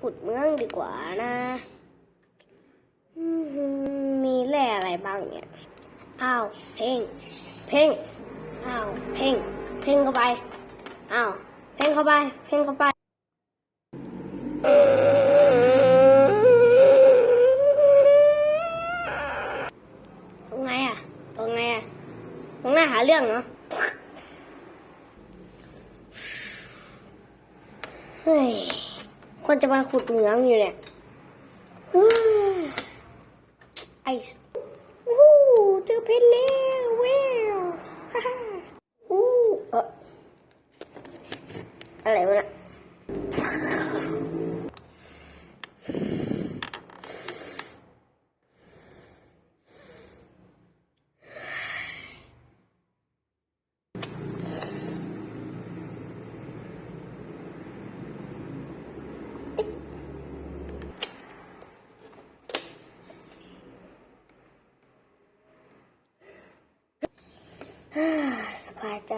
ขุดเมืองดีกว่านะมมีแร่อะไรบ้างเนี่ย อ้าว เพ่ง เพ่ง อ้าว เพ่ง เพ่งเข้าไป อ้าว เพ่งเข้าไป เพ่งเข้าไปตรงไงอะตรงไงอะตรงหน้าหาเรื่องเนาะเฮ้ย คนจะมาขุดเหมืองอยู่เนี่ยเฮ้ยไอส์วู้เจอเพชรแล้วเว้วฮ่าฮ่าอู้เอออะไรวะเนี่ย สบายใจ